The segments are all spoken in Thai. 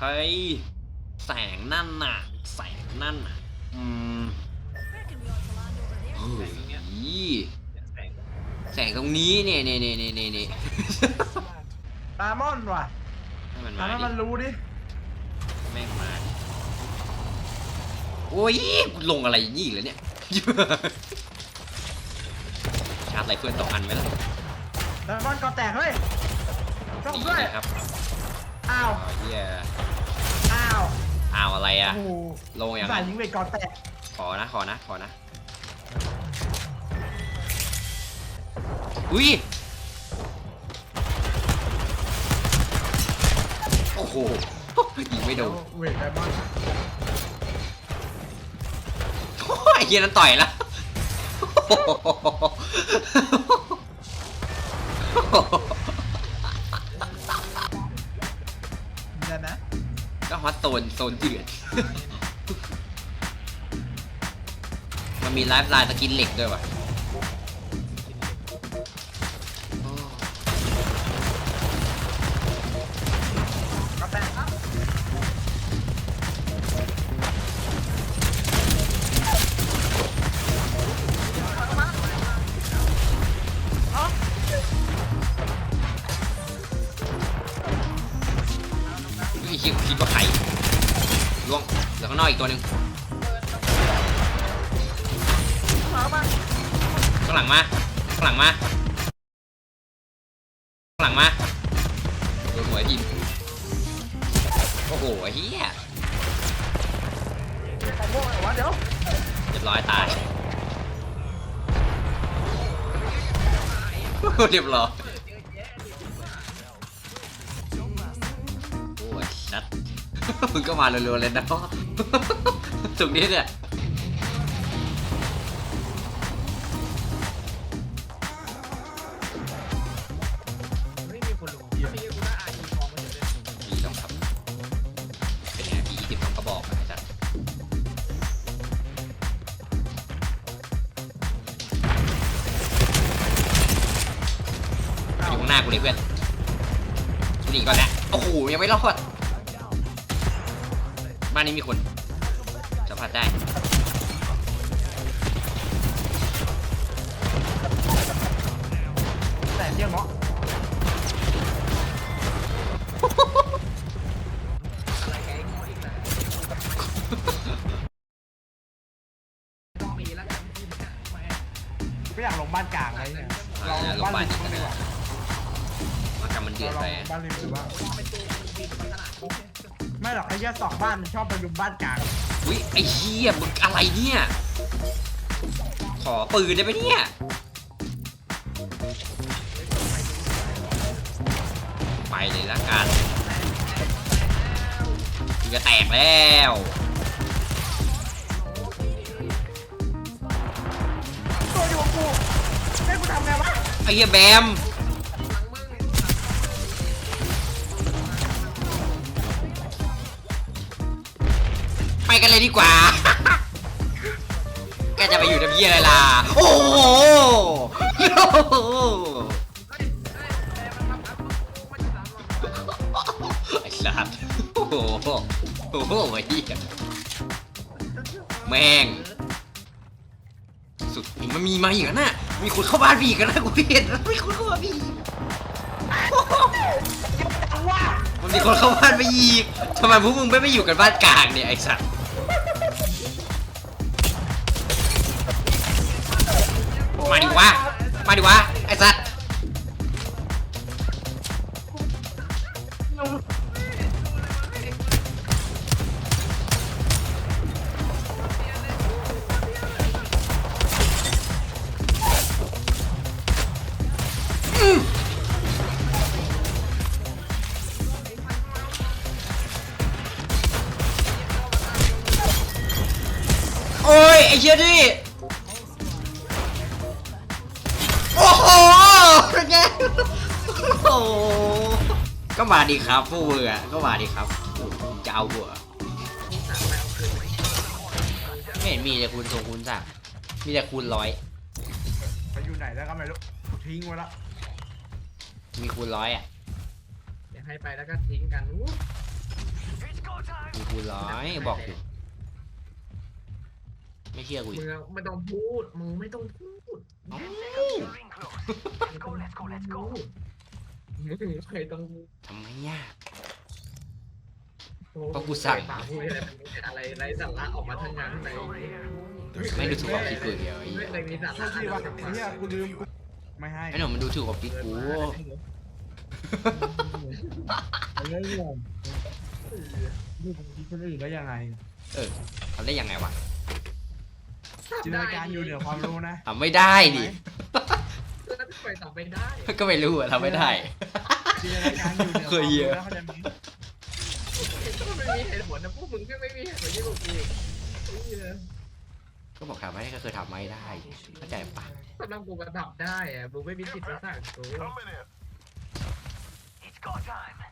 เฮ้ยแสงนั่นน่ะ แสงนั่นน่ะ อืม Reckon we ought to land over there. เฮ้ยเนี่ยแสงแสงตรงนี้เนี่ยเนี่ยเนี่ยเนี่ยเนี่ยเนี่ยตามอนว่ะให้มันทำมาให้ดิมันรู้ดิแม่งมาดิโอ้ยกูลงอะไรยี่อีกแล้วเนี่ย ชาร์จไรเฟิลสองอันไหมล่ะตามอนก่อแตกเฮ้ยต้องดีด้วยนะครับ อ้าวอ๋อเฮียอ้าวอ้าวอะไรโอ้อะโหลงอย่างใส่นั้นยิงเวทก่อแตกขอนะขอนะขอนะ อุ้ย โอ้โห ยิงไม่โดนเวทไดมอนด์โอ้ยไอ้เฮียนั้นต่อยละเฮอตโซนโซนเดือด มันมีไลฟ์ไลน์สกินเหล็กด้วยวะางนอกอีกตัวหนึ่งข้างหลังมาข้างหลังมาข้างหลังมาโดนหัวไอ้ทีมโอ้โห้เฮียเรียบร้อยตายเรียบร้อยโอ้ยชัด มึงก็มาเร็วๆเลยนะตรงนี้เนี่ยไม่มีคนลงไม่มีกูน่าอายมีต้องครับเป็นไงปีสิบสองกระบอกอะไอ้สัตว์อยู่ข้างหน้ากูเลยเพื่อนกูหนีก่อนแหละโอ้โหยังไม่รอด บ้านนี้มีคนสัมผัสได้แต่เที่ยงเนาะ ไม่หรอกไอ้เหี้ยสองบ้านมันชอบไปลุมบ้านกลางอุ้ยไอ้เหี้ยมึงอะไรเนี่ย ขอปืนได้ไหมเนี่ยไปเลยละกันกูจะแตกแล้วตัวอยู่กับกูให้กูทำไงวะไอ้เหี้ยแบม กันเลยดีกว่า แกจะไปอยู่ทำเหี้ยอะไรล่ะ โอ้โหไอ้สัตว์โอ้โหโอ้โหไอ้เหี้ยแม่ง สุดมันมีมาอีกแล้วน่ะ มีคนเข้าบ้านพี่อีกันนะกูเห็นแล้วมีคนเข้าบ้านพี่อีกมันมีคนเข้าบ้านไปอีกทำไมพวกมึงไม่ไปอยู่กันบ้านกลางเนี่ยไอ้สัตว์ ดิวะ ไอ้สัตว์โอ้ย ไอ้เชี่ยดิ มาดีครับพวกมึงอะก็มาดีครับจะเอาหัวไม่เห็นมีแต่คูณทรงคูณสั่งมีแต่คูณร้อยไปอยู่ไหนแล้วก็ไม่รู้กูทิ้งไว้แล้วมีคูณร้อยอะเดี๋ยวให้ไปแล้วก็ทิ้งกันอู้มีกูร้อยบอกอยู่ไม่เชื่อกูอีมึกงไม่ต้องพูดมึงไม่ต้องพูด เอ้ามึงเคยต้องทำไมยากโอ้เพราะกูสั่ง ปากพูดอะไรอะไรไร้สาระออกมาทั้งนั้นในไม่ดูถูกความคิดกูอีกเดียวไอ้ไม่เหี้ยเคยมีสาโทระษทีวะไอ้เหี้ยกูลืมกูไม่ให้ไอ้หนุ่มมันดูถูกความคิดกูเรื่องงงดูผมคิดคนอื่นแล้วยังไงทำได้ยังไงวะจินตนาการอยู่เหนือความรู้นะทำไม่ได้ดิ แล้วไปต่อไปได้ก็ไม่รู้อะทำไม่ได้ จินตนาการอยู่เหนือความรู้นะเข้าใจไหมก็ไม่มีเหตุผลนะพวกมึงก็ไม่มีเหตุผลที่พวกกูอีกไอ้เหี้ยก็บอกทำไม่ได้ก็คือทำไม่ได้เข้าใจปะสำหรับกูมันทำได้อะมึงไม่มีสิทธิ์มาสั่งกู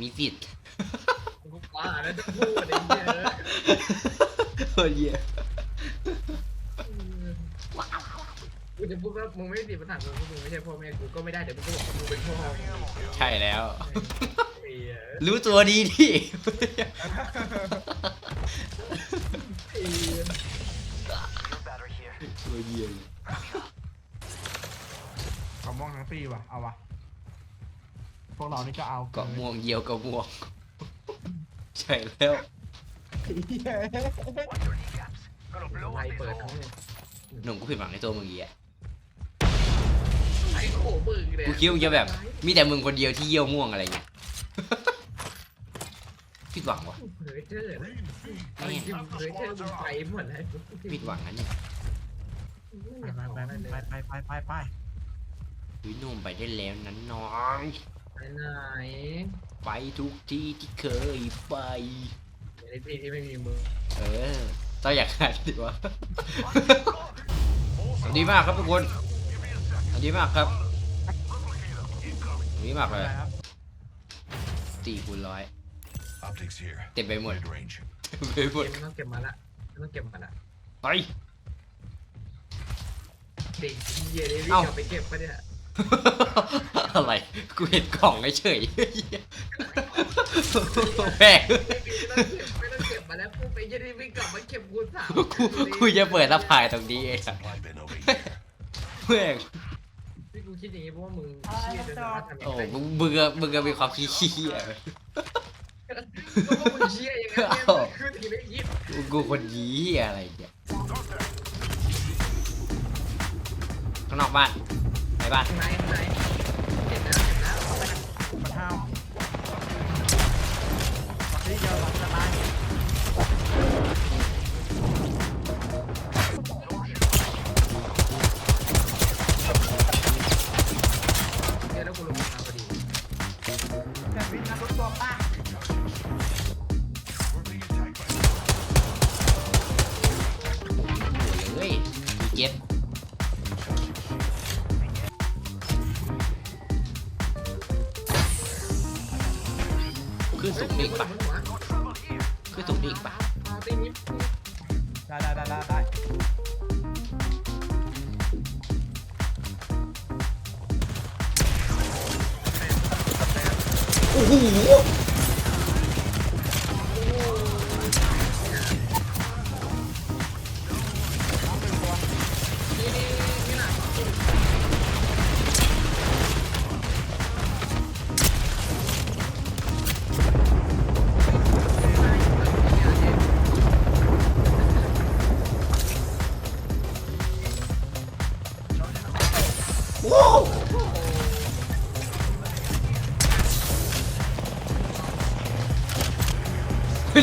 มีสิทธิ์กูบ้าแล้วจะพูดไอ้เหี้ยเฮ้ยเหี้ย กูจะพูดว่ามึงไม่มีสิทธิ์มาสั่งกูมึงไม่ใช่พ่อแม่กูก็ไม่ได้เดี๋ยวมึงก็บอกว่ามึงเป็นพ่อใช่แล้ว ไอ้เหี้ยรู้ตัวดีดิไอ้เหี้ยตัวเยี่ยกระม่วงทั้งปีว่ะ เอาวะ พวกเรานี่ก็เอาเกาะม่วงเยียวเกาะม่วง ใช่แล้ว เหี้ยไฟเปิดทั้งหนุ่มกูผิดหวังในตัวมึงอีกอะไอ้โขมึงเลยกูคิดว่ามึงจะแบบ มีแต่มึงคนเดียวที่เยี่ยวม่วงอะไรเงี้ย ผิดหวังวะเผยเจอนะไอ้จริงเผยเจอมึงไปหมดแล้วผิดหวังนะเนี่ยไปไปไปไปไปไปไปวิหนุ่มไปได้แล้วนั้นน้อง ไปไหนไปทุกที่ที่เคยไปในที่ที่ไม่มีมือ เออต้องอยากขาดดีวะดีมากครับทุกคน ดีมากครับดีมากเลยครับสี่คูณร้อย Optics here. เต็มไปหมด Mid range. เต็มไปหมดเกมต้องเก็บมาละต้องเก็บมาละไปเด็กเหี้ยเลยวิ่งเอ้ากลับไปเก็บปะเนี่ยอะไร กูเห็นกล่องเฉยๆแม่งไม่ต้องเก็บไม่ต้องเก็บมาแล้วกูไปยันวิ่งกลับมาเก็บกูสามกูกูจะเปิดสะพายตรงนี้ไอ้สัส Supply bin over here. แม่งที่กู คิดอย่างนี้เพราะว่ามึงเชี่ยจนสามารถทำอย่างโอ้ไรมึงมึงอะมึงอะมีความขี้ขี้อะก็ว่ามึงเชี่ยอย่างนั้นเนี่ยมึงคือถึงได้ยิบกูกูคนยี้อะไรเนี่ยข้างนอกบ้านในบ้านข้างในข้างในเห็นแล้วเห็นแล้วเอาไปมันห้าวปักนี้เดียวปักจะตายเนี่ ขึ้น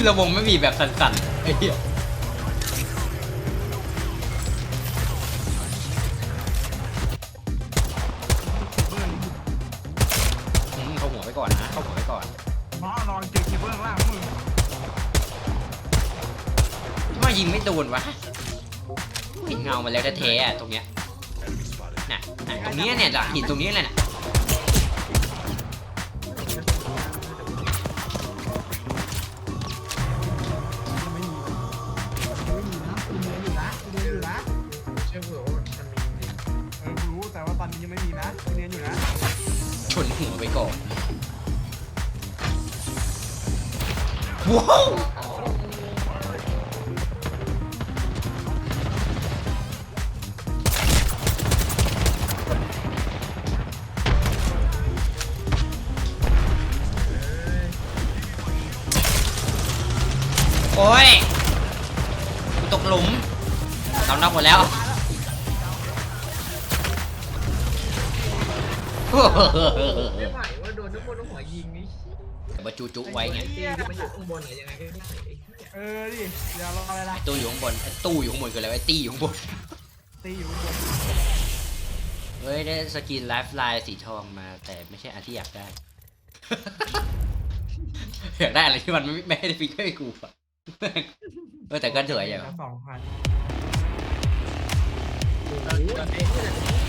ระวงไม่มีแบบสั่นๆไอ้เหี้ยอืมเข้าหัวไปก่อนนะเข้าหัวไปก่อนน้องนอนเจอเคเบิลข้างล่างมึงทำไมยิงไม่โดนวะเห็นเงามาแล้วแท้ๆอะตรงเนี้ย enemy spotted. น่ะน่ะตรงเนี้ยเนี่ยหลังหินตรงเนี้ยแหละน่ะ ยังไม่มีนะคุณเนียนอยู่นะชนหัวไปก่อนว้าวโอ้ยกูตกหลุมเรานับหมดแล้ว ไม่ไหวว่าโดนทุกคนต้องหัวยิงนี่มาจูจุไว้ไงตีที่มันอยู่ข้างบนหรือยังไงก็ได้ไอ้เหี้ยเออดิเดี๋ยวรออะไรล่ะตู้อยู่ข้างบนไอ้ตู้อยู่ข้างบนคืออะไรวะไอ้ตี้อยู่ข้างบน ตีอยู่บนเฮ้ยได้สกินไลฟ์ไลน์สีทองมาแต่ไม่ใช่อันที่อยากได้ อยากได้อะไรที่มันไม่ไม่ให้ฟิกให้กูอะเออแต่ก็สวยอย่าง สองพัน โอ้โห